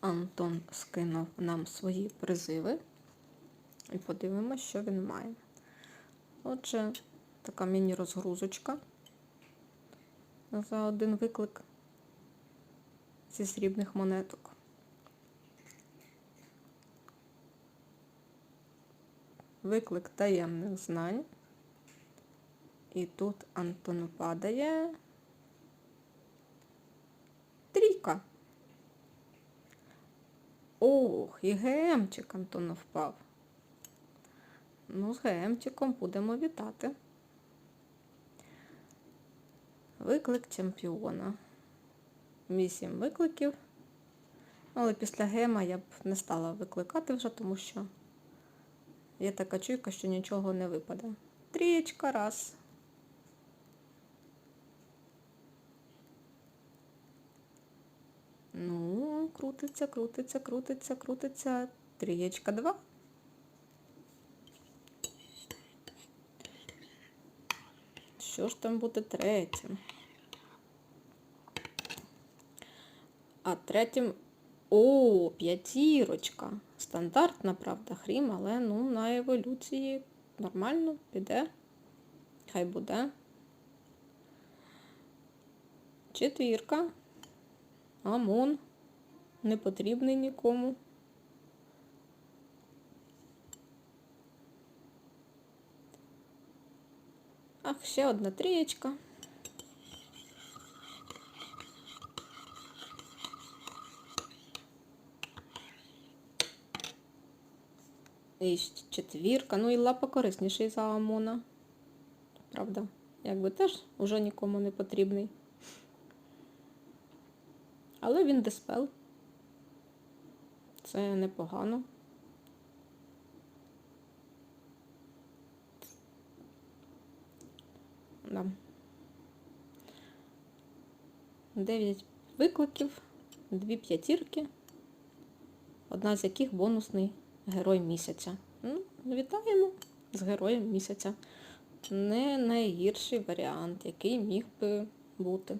Антон скинув нам свої призиви. І подивимося, що він має. Отже, така міні-розгрузочка за один виклик зі срібних монеток. Виклик таємних знань. І тут Антону падає Ох, і ГМчик Антону впав. Ну, з ГМчиком будемо вітати. Виклик чемпіона. Вісім викликів. Але після гема я б не стала викликати вже, тому що є така чуйка, що нічого не випаде. Трієчка раз. Ну, крутиться, крутиться, крутиться, крутиться. Трієчка два. Що ж там буде третім? А третім... О, п'ятірочка. Стандартна, правда, хрім, але ну, на еволюції нормально піде. Хай буде. Четвірка. Амон. Не потрібний нікому. Ах, ще одна трієчка. І четвірка. Ну і лапа корисніший за Амона. Правда, якби теж уже нікому не потрібний. Але він диспел. Це непогано. Да. Дев'ять викликів, дві п'ятірки, одна з яких бонусний герой місяця. Ну, вітаємо з героєм місяця. Не найгірший варіант, який міг би бути.